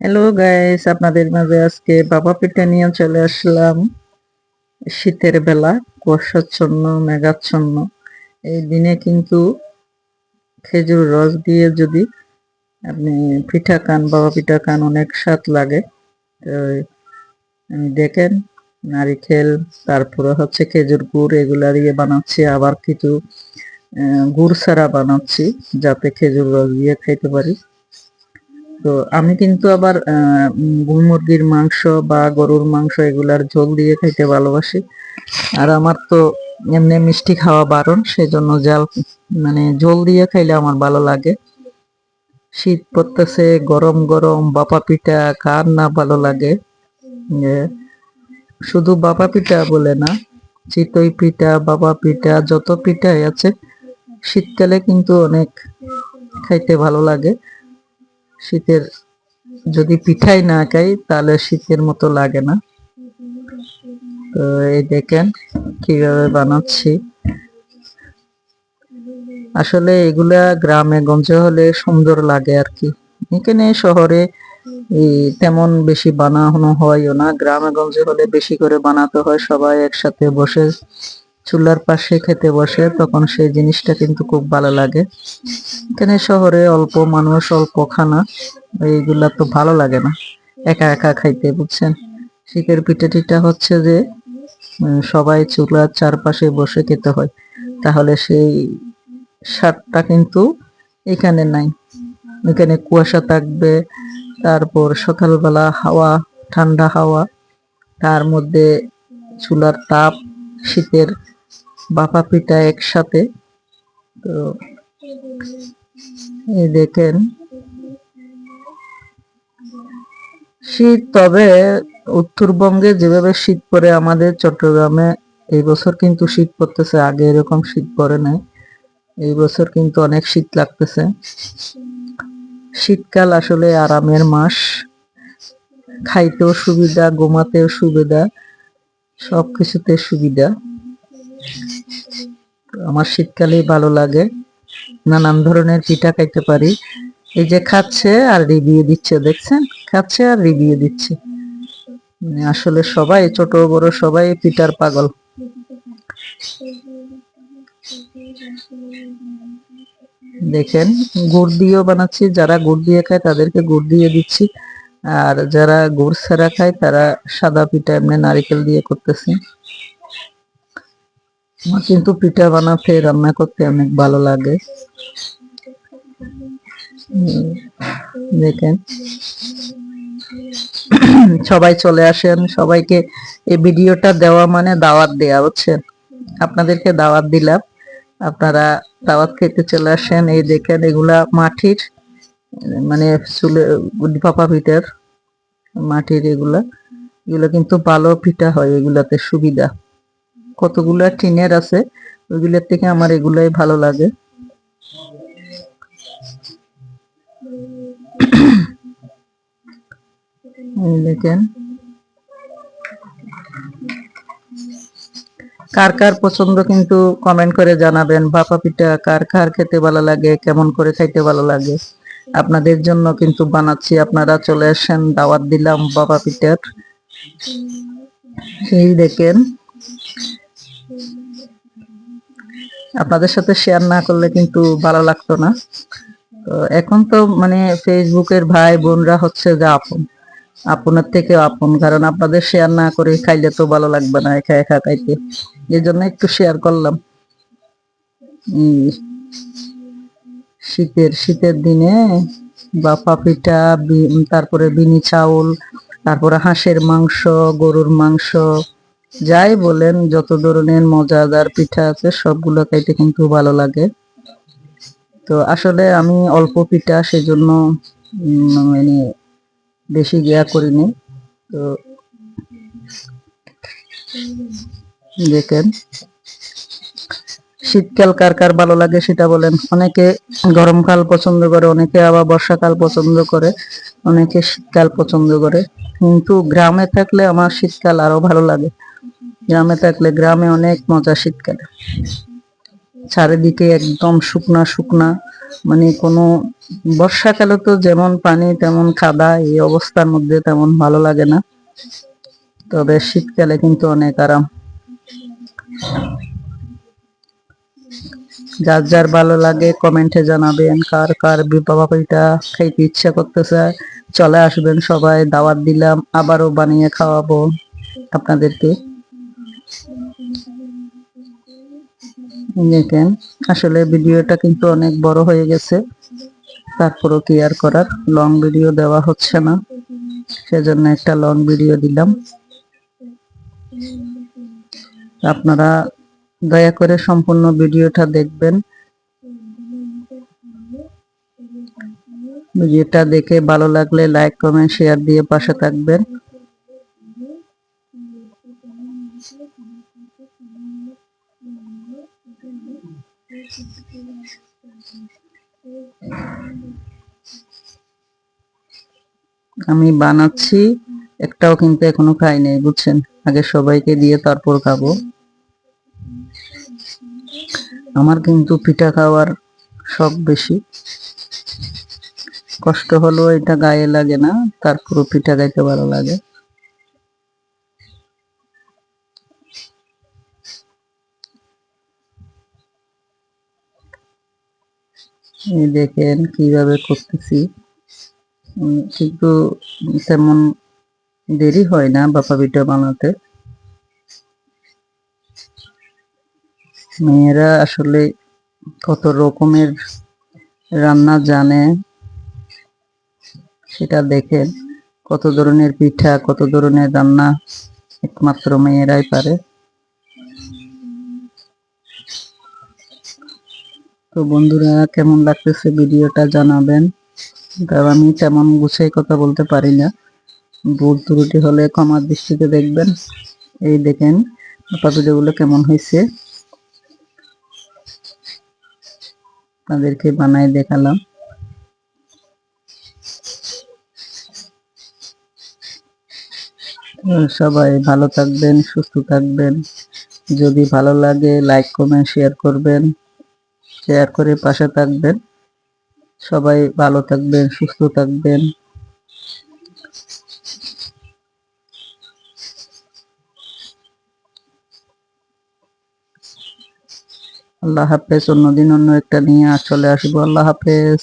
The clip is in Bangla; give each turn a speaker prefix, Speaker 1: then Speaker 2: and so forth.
Speaker 1: হ্যালো গাইস আপনাদের মাঝে আজকে বাবা পিঠা নিয়ে চলে আসলাম। শীতের বেলা, কুয়াশাচ্ছন্ন, মেঘাচ্ছন্ন। এই দিনে কিন্তু খেজুর রস দিয়ে যদি আপনি পিঠা খান, বাবা পিঠা খান, অনেক স্বাদ লাগে। তো দেখেন, নারিকেল, তারপরে হচ্ছে খেজুর গুড়, এগুলা দিয়ে বানাচ্ছি। আবার কিছু গুড় ছাড়া বানাচ্ছি, যাতে খেজুর রস দিয়ে খাইতে পারি। তো আমি কিন্তু আবার মুরগির মাংস বা গরুর মাংস এগুলার ঝোল দিয়ে খাইতে ভালোবাসি। আর আমার তো এমনি মিষ্টি খাওয়া বারণ, সেজন্য জাল মানে ঝোল দিয়ে খাইলে আমার ভালো লাগে। শীত পড়তেছে, গরম গরম, বাপা পিঠা কার না ভালো লাগে? শুধু বাবা পিঠা বলে না, চিতই পিঠা, বাবা পিঠা, যত পিঠাই আছে, শীতকালে কিন্তু অনেক খাইতে ভালো লাগে। শীতের যদি পিঠাই না খাই, তাহলে শীতের মতো লাগে না। তো এই দেখেন কীভাবে বানাচ্ছি। আসলে এগুলা গ্রামে, গঞ্জে হলে সুন্দর লাগে আর কি। এখানে শহরে তেমন বেশি বানানো হয়ও না। গ্রামে, গঞ্জে হলে বেশি করে বানাতে হয়, সবাই একসাথে বসে। চুলার পাশে খেতে বসে, তখন সেই জিনিসটা কিন্তু খুব ভালো লাগে। এখানে শহরে অল্প মানুষ, অল্প খানা, এইগুলা তো ভালো লাগে না। একা একা খাইতে, বুঝছেন? শীতের পিঠে টিটা হচ্ছে যে সবাই চুলার চারপাশে বসে খেতে হয়। তাহলে সেই স্বাদটা কিন্তু এখানে নাই। এখানে কুয়াশা থাকবে, তারপর সকালবেলা হাওয়া, ঠান্ডা হাওয়া, তার মধ্যে চুলার তাপ, শীতের বাপা পিঠা একসাথে। তো এই দেখেন। শীত তবে উত্তরবঙ্গে যেভাবে শীত পড়ে, আমাদের চট্টগ্রামে এই বছর কিন্তু শীত পড়তেছে, আগে এরকম শীত পড়ে নাই। এই বছর কিন্তু অনেক শীত লাগতেছে। শীতকাল আসলে আরামের মাস। খাইতেও সুবিধা, ঘুমাতেও সুবিধা, সবকিছুতে সুবিধা। আমার শীতকালেই ভালো লাগে। নানান ধরনের পিঠা খাইতে পারি। এই যে খাচ্ছে আর রিভিউ দিচ্ছে, দেখছেন? খাচ্ছে আর রিভিউ দিচ্ছে। মানে আসলে সবাই, ছোট বড় সবাই পিঠার পাগল। দেখেন, গুড় দিয়েও বানাচ্ছি। যারা গুড় দিয়ে খায়, তাদেরকে গুড় দিয়ে দিচ্ছি। আর যারা গুড় ছাড়া খায়, তারা সাদা পিঠা এমনি নারিকেল দিয়ে করতেছি। আমার কিন্তু পিঠা বানাতে রান্না করতে অনেক ভালো লাগে। দেখেন। সবাই চলে আসেন, সবাইকে এই ভিডিওটা দেওয়া মানে দাওয়াত দেয়া, বুঝছেন? আপনাদেরকে দাওয়াত দিলাম। আপনারা দাওয়াত খেতে চলে আসেন, এই দেখেন এগুলা মাটির মানে চুলে পাপা পিঠার মাটির এগুলা। এগুলো কিন্তু ভালো পিঠা হয়, এগুলাতে সুবিধা। কতগুলা টিনের আছে, ওইগুলোর থেকে আমার এগুলাই ভালো লাগে। দেখেন। কার কার পছন্দ কিন্তু কমেন্ট করে জানাবেন, বাপা পিঠা কার কার খেতে ভালো লাগে, কেমন করে খাইতে ভালো লাগে। আপনাদের জন্য কিন্তু বানাচ্ছি, আপনারা চলে আসেন, দাওয়াত দিলাম বাবা পিঠার সেই দেখেন। আপনাদের সাথে শেয়ার না করলে কিন্তু ভালো লাগতো না। তো এখন তো মানে ফেসবুকের ভাই বোনরা হচ্ছে যে আপন। আপনার থেকে আপন, কারণ আপনাদের শেয়ার না করে খাইলে তো ভালো লাগবে না একা একা খাইতে। এই জন্য একটু শেয়ার করলাম। শীতের শীতের দিনে বাপা পিঠা তারপরে বিনি চাউল, তারপরে হাঁসের মাংস, গরুর মাংস যাই বলেন, যত ধরনের মজাদার পিঠা আছে, সবগুলো খাইতে কিন্তু ভালো লাগে। তো আসলে আমি অল্প পিঠা সেজন্য মানে বেশি গিয়া করিনি। তো দেখেন, শীতকাল কার কার ভালো লাগে সেটা বলেন। অনেকে গরমকাল পছন্দ করে, অনেকে আবার বর্ষাকাল পছন্দ করে, অনেকে শীতকাল পছন্দ করে। কিন্তু গ্রামে থাকলে আমার শীতকাল আরও ভালো লাগে। গ্রামে থাকলে গ্রামে অনেক মজা শীতকালে। চারিদিকে একদম শুকনা শুকনা মানে কোনো বর্ষাকালে তো যেমন পানি তেমন কাদা এই অবস্থার মধ্যে তেমন ভালো লাগে না। তবে শীতকালে কিন্তু অনেক আরাম। যার যার ভালো লাগে কমেন্টে জানাবেন, কার কার বাবা পিঠা খাইতে ইচ্ছা করতেছে, চলে আসবেন সবাই, দাওয়াত দিলাম, আবারও বানিয়ে খাওয়াবো আপনাদেরকে। দেখেন, আসলে ভিডিওটা কিন্তু অনেক বড় হয়ে গেছে। তারপরও কি আর করার? লং ভিডিও দেওয়া হচ্ছে না। সেজন্য একটা লং ভিডিও দিলাম। আপনারা দয়া করে সম্পূর্ণ ভিডিওটা দেখবেন। ভিডিওটা দেখে ভালো লাগলে লাইক কমেন্ট শেয়ার দিয়ে পাশে থাকবেন। আমি বানাচ্ছি, একটাও কিন্তু এখনও খাই নাই, বুঝছেন? আগে সবাইকে দিয়ে তারপর খাব। আমার কিন্তু পিঠা খাওয়ার শখ বেশি। কষ্ট হলো এটা গায়ে লাগে না, তারপরও পিঠা খাইতে ভালো লাগে। দেখেন কীভাবে করতেছি। কিন্তু তেমন দেরি হয় না বাপা পিঠা বানাতে। মেয়েরা আসলে কত রকমের রান্না জানে, সেটা দেখেন। কত ধরনের পিঠা, কত ধরনের রান্না একমাত্র মেয়েরাই পারে। তো বন্ধুরা, কেমন লাগতেছে ভিডিওটা জানাবেন? কারণ আমি তেমন গুছাই কথা বলতে পারি না। ভুল ত্রুটি হলে ক্ষমার দৃষ্টিতে দেখবেন। এই দেখেন ভিডিওগুলো কেমন হয়েছে? তাদেরকে বানায় দেখালাম। সবাই ভালো থাকবেন, সুস্থ থাকবেন। যদি ভালো লাগে লাইক কমেন্ট শেয়ার করবেন। শেয়ার করে পাশে থাকবেন। সবাই ভালো থাকবেন, সুস্থ থাকবেন। আল্লাহ হাফেজ, অন্যদিন অন্য একটা নিয়ে চলে আসব। আল্লাহ হাফেজ।